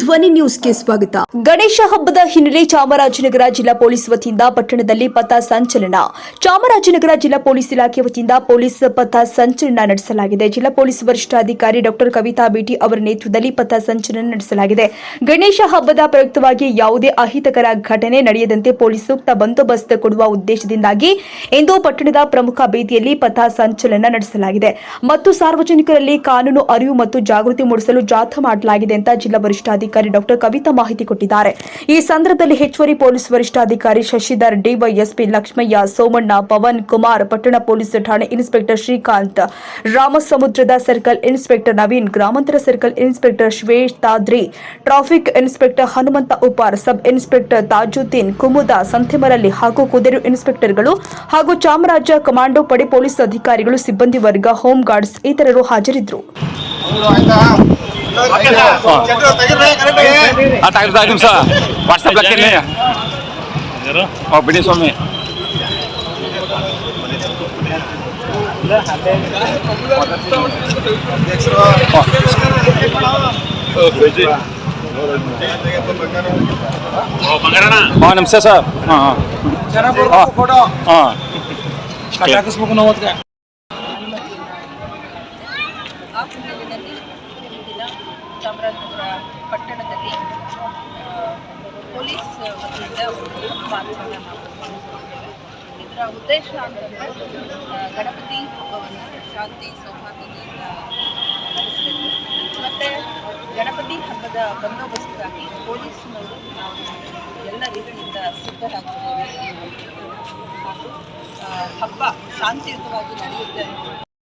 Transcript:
ಧ್ವನಿ ನ್ಯೂಸ್ಗೆ ಸ್ವಾಗತ. ಗಣೇಶ ಹಬ್ಬದ ಹಿನ್ನೆಲೆ ಚಾಮರಾಜನಗರ ಜಿಲ್ಲಾ ಪೊಲೀಸ್ ವತಿಯಿಂದ ಪಟ್ಟಣದಲ್ಲಿ ಪಥ ಸಂಚಲನ. ಚಾಮರಾಜನಗರ ಜಿಲ್ಲಾ ಪೊಲೀಸ್ ಇಲಾಖೆ ವತಿಯಿಂದ ಪೊಲೀಸ್ ಪಥ ಸಂಚಲನ ನಡೆಸಲಾಗಿದೆ. ಜಿಲ್ಲಾ ಪೊಲೀಸ್ ವರಿಷ್ಠಾಧಿಕಾರಿ ಡಾಕ್ಟರ್ ಕವಿತಾ ಬೇಟಿ ಅವರ ನೇತೃತ್ವದಲ್ಲಿ ಪಥ ಸಂಚಲನ ನಡೆಸಲಾಗಿದೆ. ಗಣೇಶ ಹಬ್ಬದ ಪ್ರಯುಕ್ತವಾಗಿ ಯಾವುದೇ ಅಹಿತಕರ ಘಟನೆ ನಡೆಯದಂತೆ ಪೊಲೀಸ್ ಸೂಕ್ತ ಬಂದೋಬಸ್ತ್ ಕೊಡುವ ಉದ್ದೇಶದಿಂದಾಗಿ ಇಂದು ಪಟ್ಟಣದ ಪ್ರಮುಖ ಬೀದಿಯಲ್ಲಿ ಪಥ ಸಂಚಲನ ನಡೆಸಲಾಗಿದೆ. ಮತ್ತು ಸಾರ್ವಜನಿಕರಲ್ಲಿ ಕಾನೂನು ಅರಿವು ಮತ್ತು ಜಾಗೃತಿ ಮೂಡಿಸಲು ಜಾಥಾ ಮಾಡಲಾಗಿದೆ ಅಂತ ಜಿಲ್ಲಾ ವರಿಷ್ಠಾಧಿಕಾರಿ ಡಾಕ್ಟರ್ ಕವಿತಾ ಮಾಹಿತಿ ಕೊಟ್ಟಿದ್ದಾರೆ. ಈ ಸಂದರ್ಭದಲ್ಲಿ ಹೆಚ್ಚುವರಿ ಪೊಲೀಸ್ ವರಿಷ್ಠಾಧಿಕಾರಿ ಶಶಿಧರ್, ಡಿವೈಎಸ್ಪಿ ಲಕ್ಷ್ಮಯ್ಯ, ಸೋಮಣ್ಣ, ಪವನ್ ಕುಮಾರ್, ಪಟ್ಟಣ ಪೊಲೀಸ್ ಠಾಣೆ ಇನ್ಸ್ಪೆಕ್ಟರ್ ಶ್ರೀಕಾಂತ್, ರಾಮಸಮುದ್ರದ ಸರ್ಕಲ್ ಇನ್ಸ್ಪೆಕ್ಟರ್ ನವೀನ್, ಗ್ರಾಮಾಂತರ circle inspector Shwetadri traffic inspector Hanumantha Uppar sub inspector Tajuddin, Kumuda ಸಂತೆಮರಲ್ಲಿ ಹಾಗೂ ಕುದುರೆ ಇನ್ಸ್ಪೆಕ್ಟರ್ಗಳು ಹಾಗೂ ಚಾಮರಾಜ ಕಮಾಂಡೋ ಪಡೆ ಪೊಲೀಸ್ ಅಧಿಕಾರಿಗಳು, ಸಿಬ್ಬಂದಿ ವರ್ಗ, ಹೋಮ್ ಗಾರ್ಡ್ಸ್ ಇತರರು ಹಾಜರಿದ್ದರು. आता ಐದು ನಿಮಿಷ ವಾಟ್ಸಪ್ ಹಾಕಿನಿ ಓ ಬಿಡಿ ಸ್ವಾಮಿ ಹಾಂ ನಮಸ್ತೆ ಸರ್ ಹಾಂ ಹಾಂ ಹಾಂ ಆ ಹಿನ್ನೆಲೆಯಲ್ಲಿ ಈ ದಿನ ಚಾಮರಾಜನಗರ ಪಟ್ಟಣದಲ್ಲಿ ಪೊಲೀಸ್ ವತಿಯಿಂದ ಒಂದು ಮಾರ್ಚನ್ನು ಇದರ ಉದ್ದೇಶ ಅಂತಂದರೆ ಗಣಪತಿ ಹಬ್ಬವನ್ನು ಶಾಂತಿ ಸೌಹಾರ್ದತೆಯಿಂದ ಮತ್ತೆ ಗಣಪತಿ ಹಬ್ಬದ ಬಂದೋಬಸ್ತಿಗಾಗಿ ಪೊಲೀಸ್ನವರು ನಾವು ಎಲ್ಲ ರೀತಿಯಿಂದ ಸಿದ್ಧರಾಗಿದ್ದೇವೆ ಹಾಗೂ ಹಬ್ಬ ಶಾಂತಿಯುತವಾಗಿ ನಡೆಯುತ್ತೆ.